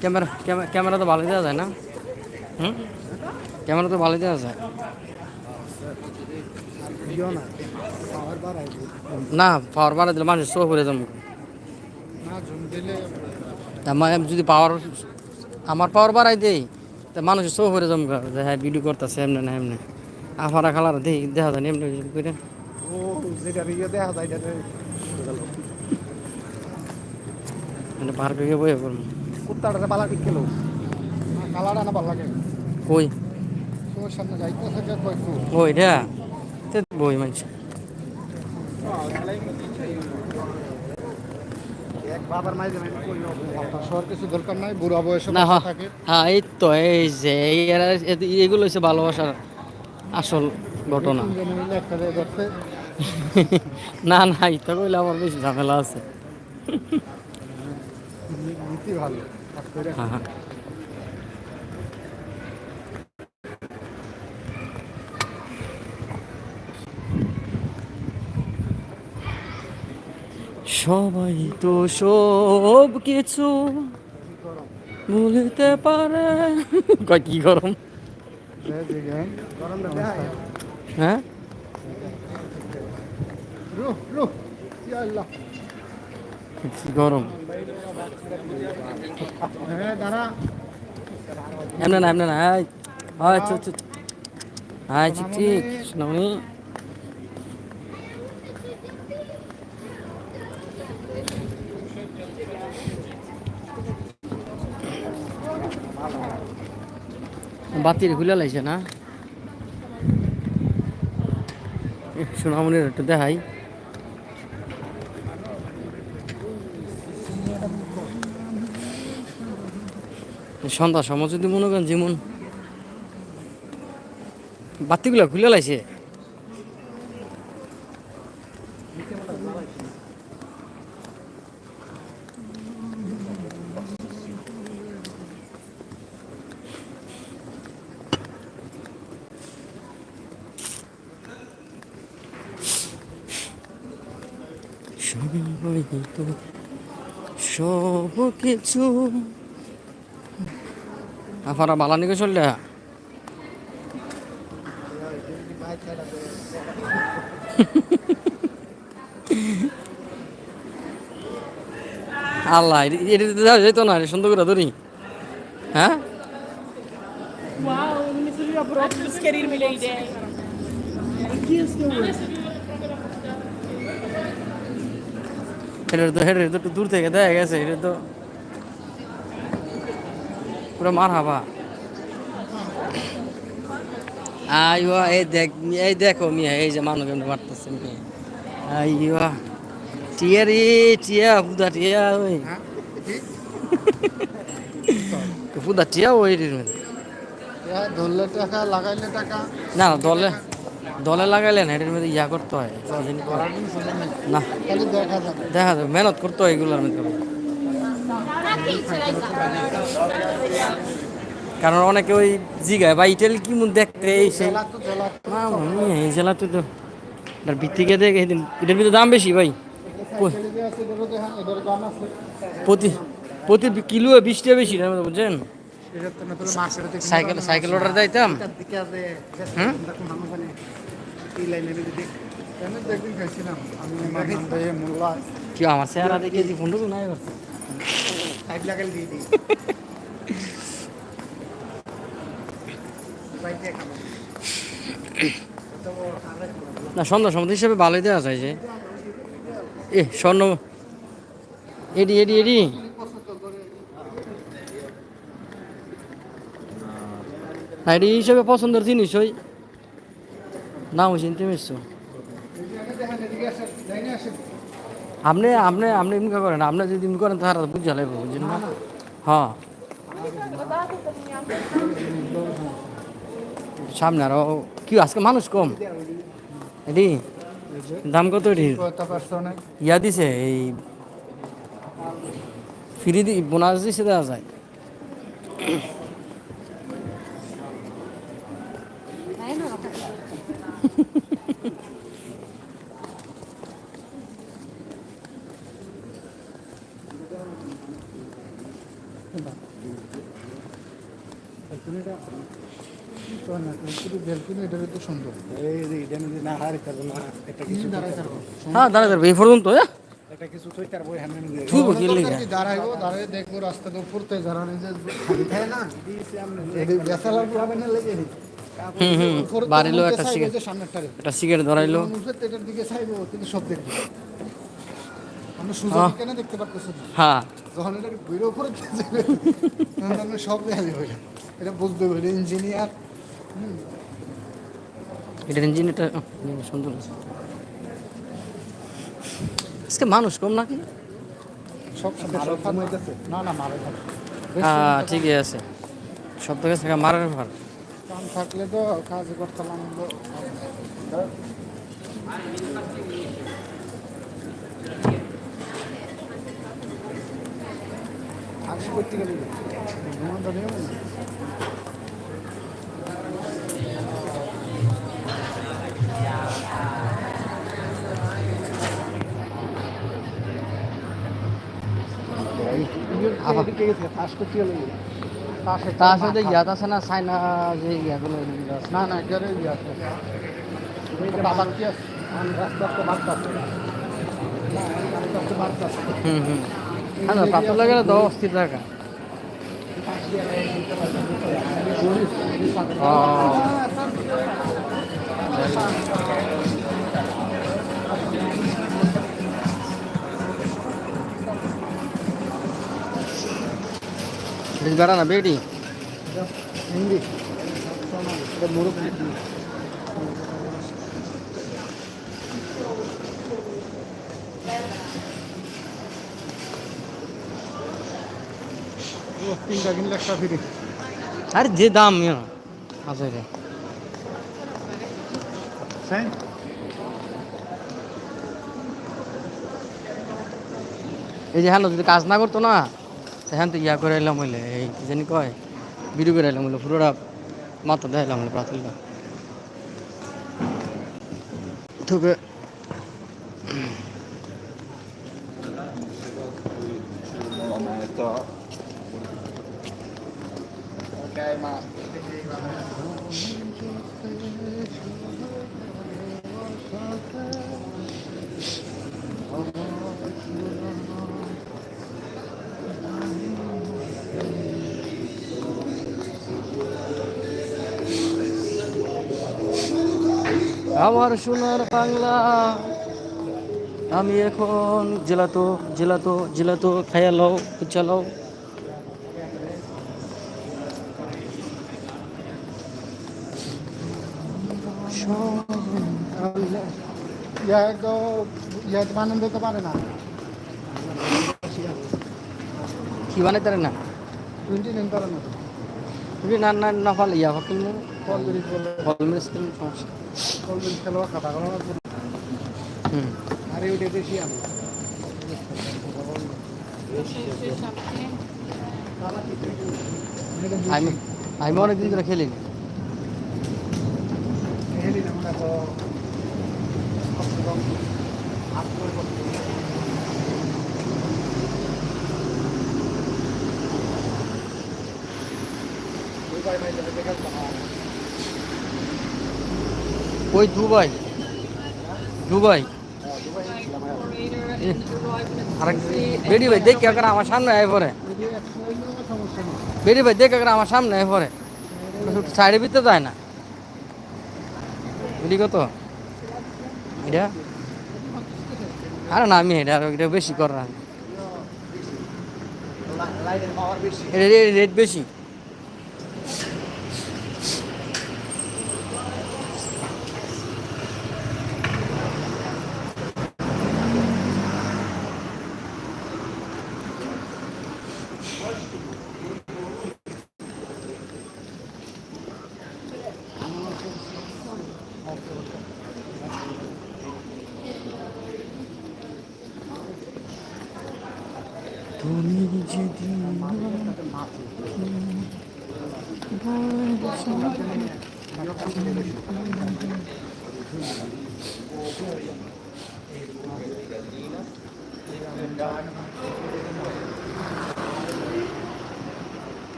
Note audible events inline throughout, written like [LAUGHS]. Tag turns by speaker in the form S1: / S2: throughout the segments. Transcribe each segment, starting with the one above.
S1: Camera ক্যামে- camera তো ভালো দেওয়া যায় না? হুম? ক্যামেরা তো ভালো দেওয়া যায়। না পাওয়ার বাড়া দিলে মানুষ শো করে যাব। আমার যদি পাওয়ার আমার পাওয়ার বাড়াই দেই তা মানুষ শো করে যাব যে হ্যাঁ ভিডিও করতেছে এমনি না এমনি। আফারা খালার দেই দেখা যায় এমনি করে।
S2: ও যেটা দেখা যায় এটা
S1: মানে পার্কে গিয়ে বয়ে করব।
S2: কুত্তাটা পালা ঠিক খেলো। কালারটা না ভালো লাগে।
S1: কই?
S2: তোর সামনে যাইতে থাকে কয়েকটু
S1: ওই রে? তে বই মানছি। এই তো এই যে এই এরা- এ- এগুলো হচ্ছে ভালোবাসার আসল ঘটনা। [LAUGHS] না না এটা কইলে আমার বেশি ঝামেলা আছে।
S2: নীতি ভালো।
S1: হ্যাঁ হ্যাঁ। সবাই তো সব কিছু ভুলতে পারে। কয় কি গরম? হ্যাঁ? কি গরম? এমনে না এমনে না হাই চুপ চুপ। হাই চিক চিক বাতির খুলে লাইছে না? এ, সোনামণির একটু দেখাই। সন্ধ্যা সময় যদি মনে করেন যেমন বাতিগুলো খুলে লাইছে। সব কিছু আফারা বালানি কে চললে? আল্লাহ এটি- যেত না সুন্দর করে ধরি। হ্যাঁ? দূর থেকে দেখা গেছে এটা তো পুরো মার হাবা আইয়া এই দেখ এই দেখো মিয়া এই যে মানুষ এমনি মারতেছে মিয়া। আইয়া টিয়া রে টিয়া ফুদা টিয়া ওই।
S2: হ্যাঁ?
S1: ফুদা টিয়া ওই রে।
S2: ধরলে টাকা লাগাইলে টাকা।
S1: না দলে দলে লাগাইলে না এটার মধ্যে ইয়া করতে হয়
S2: না।
S1: না।
S2: দেখা যাবে।
S1: দেখা যাবে মেহনত করতে হয় এগুলোর মধ্যে। কারণ অনেকে ওই জিগায় বা ইটালি কি দেখতে এই
S2: জেলা তো জেলা
S1: এই জেলা তো তো। এটার ভিত্তিকে দেখে এটার ভিতরে দাম বেশি, ভাই? প্রতি প্রতি কিলো টাকা বেশি বুঝছেন?
S2: তোর
S1: সাইকেল সাইকেল অর্ডার দিতাম। কি আমার চেহারা দেখে নাই না, সন্ধ্যা সন্ধ্যা হিসেবে ভালোই দেওয়া যায় যে। এ, স্বর্ণ। এডি এডি এডি। এডি হিসেবে পছন্দের জিনিস ওই। না ওই চিনতে পেরেছ আপনি আপনি আপনি এমনি করেন, আপনি যদি এমনি করেন তাহলে বুঝে লাগবে বুঝছেন না? হ্যাঁ। সামনে আরও কি, আজকে মানুষ কম? এডি দাম কত এটি? ইয়া দিছে, এই, ফ্রি দি, বোনাস দিছে দেওয়া যায়
S2: কোনটা ব্যালকনিটা তো না শুধু ব্যালকনি এটা তো সুন্দর
S3: এই যে এটা যদি না হারি তারপর না এটা কিছু
S2: দাঁড়াই থাকব
S1: হ্যাঁ দাঁড়া দাঁড়া এই পর্যন্ত হ্যাঁ
S3: এটা
S2: দাঁড়াইবো দাঁড়াই দেখব যারা
S1: হুম হুম বাড়িলো একটা সিগারেট
S2: সামনেরটারে।
S1: একটা সিগারেট ধরাইলো।
S2: মানুষের এটার দিকে চাইব কিন্তু সব দেখবে। আমরা সুযোগ কেন দেখতে পারতেছি
S1: হ্যাঁ।
S2: যখন এটা তখন আমরা সব এটা। এটা বুঝতে হবে ইঞ্জিনিয়ার।
S1: এটার ইঞ্জিন এটা সুন্দর আছে। আজকে মানুষ কম নাকি?
S2: সব না না
S1: হ্যাঁ ঠিকই আছে। সব থেকে থেকে মারার ভার।
S2: কাম থাকলে তো কাজ করতাম
S3: আজ করতে গেলে?
S1: তার সাথে ইয়াত আছে না চাইনা যে ইয়াগুলো
S2: না না এটারে ইয়ে আছে।
S1: হুম হুম। হ্যাঁ প্রাপ্ত লাগে তো অস্থির থাকা ও। বেড়া না বেটি
S2: হিন্দি মুরুখ
S1: আরে যে দাম আছে রে এই যে হ্যাঁ যদি কাজ না করতো না হ্যাঁ থেকে ইয়া করে এলাম হইলে, এই কি জানি কয় ভিডিও করে এলাম হইলে, পুরোটা মাথা দেখাইলাম হইলে, প্রাথমিক তবে আমার সোনার বাংলা। আমি এখন জেলাতো জেলাতো জেলাতো খাইয়া লও উচ্চা লও
S2: পারে না
S1: কি বানাইতে পারে না?
S2: টোয়েন্টি নাইন পারে না।
S1: তুমি না না না ইয়া
S2: বলে
S1: ফল সমস্যা।
S2: খাতা
S1: হুম।
S2: আরে আমি
S1: আমি আমি অনেকদিন ধরে খেলিনি
S2: হেলি না? তো
S1: ওই দুবাই। দুবাই। বেডি ভাই, দেখ কেন আমার সামনে আয় পরে। বেডি ভাই, দেখ কেন আমার সামনে আয় পরে। সাইডে ভিতরে যায় না। বুঝলি কত? এটা? আরে না, আমি এটা এটা বেশি কর না
S3: লাইনের পাওয়ার বেশি
S1: এটা রেট বেশি।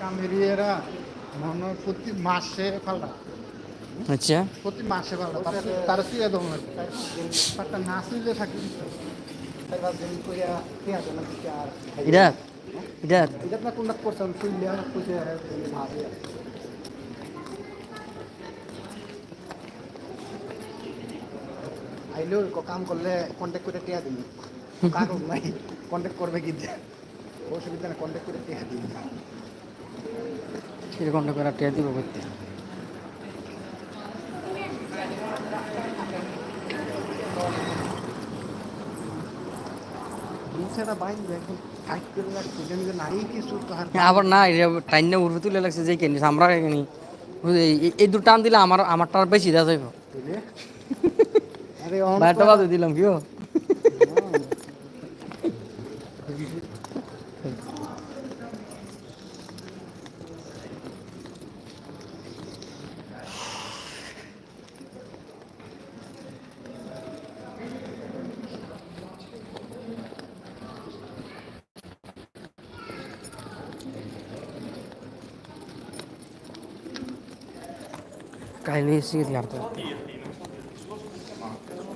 S2: কামেরিয়েরা মনে প্রতি মাসে ফাল্টা
S1: আচ্ছা।
S2: প্রতি মাসে ফাল্টা তার সিয়া দম লাগে তারটা না শুইলে থাকি
S1: এটা এটা
S3: এটা আপনার কোনটা করছেন শুনলে কইছে ভাবে আইলেও ক- কাম করলে কন্ট্যাক্ট করে টিয়া দিন কাগজ নাই কন্ট্যাক্ট করবে কি অসুবিধা নেই কন্ট্যাক্ট করে টিয়া দিন
S1: এরকম করে টেয়া দিব করতে
S3: জিনিসটা বাইন এখন ফাইট করে রাখছে এটা নিজে নাই কিছু তো আর
S1: আবার না টাইন না উঠবে তুলে লাগছে যে কেনি আমরা কেনি। এই দু টান দিলে আমার আমারটার বেশি দেওয়া যাইব।
S3: বুঝলে? [LAUGHS] আরে অন
S1: বাইরটা বাজে দিলাম কিও কাহিনী এসে দিলাম তো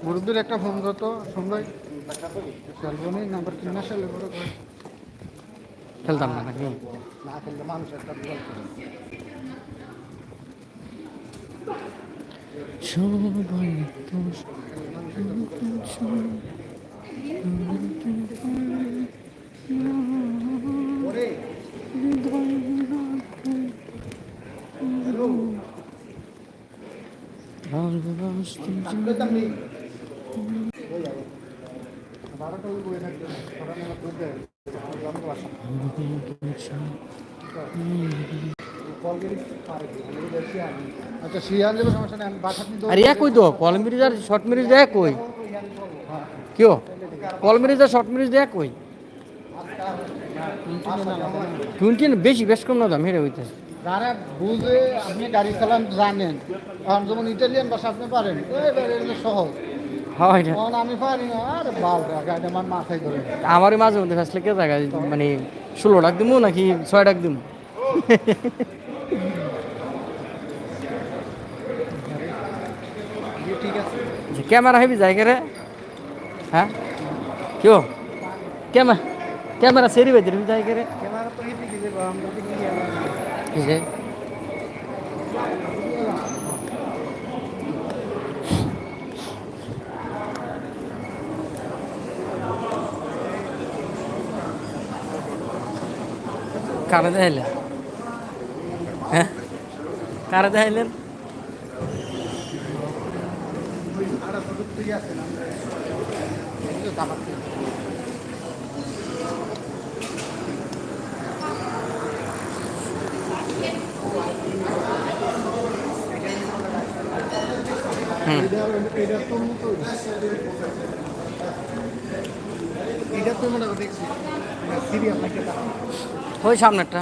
S2: মুরব্বীর একটা ফোন করতো সন্ধ্যায় সেলফোনে নাম্বার সেলে করে।
S1: খেলতাম না নাকি?
S3: না খেললে মানুষ একটা বিপদ করে। ওরে আপনি ওই যাবে বারোটা ওই বই থাকবে সকালবেলা করবে আমি বাসা কলগেট পারে আমি দেখছি আমি
S2: আচ্ছা সিয়ান যাবে সমস্যা নেই আমি বাসা নিয়ে
S1: আরে একই তো কল মিরিজ আর শর্ট মিরিজ একই। কিও কল মিরিজ আর শর্ট মিরিজ একই। টোয়েন্টি বেশি বেশ কম না দাম হেরে হইতেছে।
S2: যারা বুঝে আপনি গাড়ি চালান জানেন। এখন যেমন ইটালিয়ান ভাষা আপনি পারেন সহজ।
S1: হয়
S2: আমি পারি না আরে বাল গাড়ি আমার মাথায় ধরে।
S1: আমারই মাঝে মধ্যে ফেসলে কে জায়গায় মানে ষোলো ডাক দিমু নাকি ছয় ডাক দিমু?
S2: দিয়ে ঠিক আছে
S1: যে ক্যামেরা হেবি যায় কে রে? হ্যাঁ? কিও ক্যামেরা ক্যামেরা সেরি বেঁধে হেবি যায় কে
S3: ক্যামেরা তো হিপি দিলে আমরা দেখি ক্যামেরা
S1: এই যে কারে দেখাইলেন হ্যাঁ কারে দেখাইলেন
S2: আর প্রযুক্তি আছে না এগুলো দাবাতে
S1: হুম
S2: এটা এটা তো মতো এটা তো মনে দেখছি সিরিয়াল নাকি
S1: ওই সামনেরটা।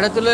S1: আরে তুলে